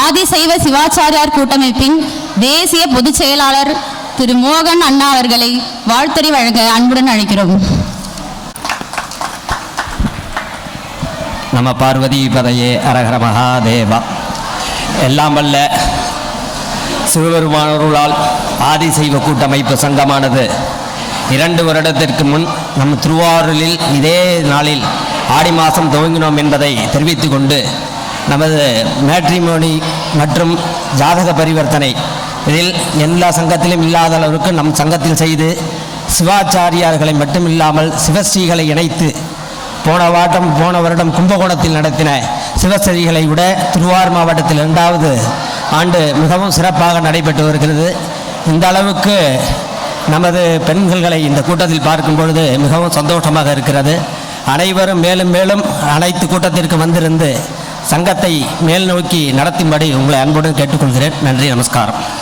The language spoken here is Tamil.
ஆதிசைவ சிவாச்சாரியார் கூட்டமைப்பின் தேசிய பொதுச் செயலாளர் திரு மோகன் அண்ணா அவர்களை வாழ்த்துறை வழங்க அன்புடன் அழைக்கிறோம். நம்ம பார்வதி பதையே அரஹர மகாதேவா. எல்லாம் வல்ல சிவபெருமானவர்களால் ஆதிசைவ கூட்டமைப்பு சங்கமானது. இரண்டு வருடத்திற்கு முன் நம் திருவாரூரில் இதே நாளில் ஆடி மாதம் துவங்கினோம் என்பதை தெரிவித்து கொண்டு நமது மேட்ரிமோனி மற்றும் ஜாதக பரிவர்த்தனை. இதில் எல்லா சங்கத்திலும் இல்லாத அளவுக்கு நம் சங்கத்தில் செய்து சிவாச்சாரியார்களை மட்டுமில்லாமல் சிவஸ்ரீகளை இணைத்து போன வாட்டம் போன வருடம் கும்பகோணத்தில் நடத்தின சிவஸ்ரீகளை விட திருவாரூர் மாவட்டத்தில் இரண்டாவது ஆண்டு மிகவும் சிறப்பாக நடைபெற்று வருகிறது. இந்த அளவுக்கு நமது பெண்களை இந்த கூட்டத்தில் பார்க்கும் பொழுது மிகவும் சந்தோஷமாக இருக்கிறது. அனைவரும் மேலும் மேலும் அனைத்து கூட்டத்திற்கு வந்திருந்து சங்கத்தை மேல் நோக்கி நடத்தும்படி உங்களை அன்புடன் கேட்டுக்கொள்கிறேன். நன்றி நமஸ்காரம்.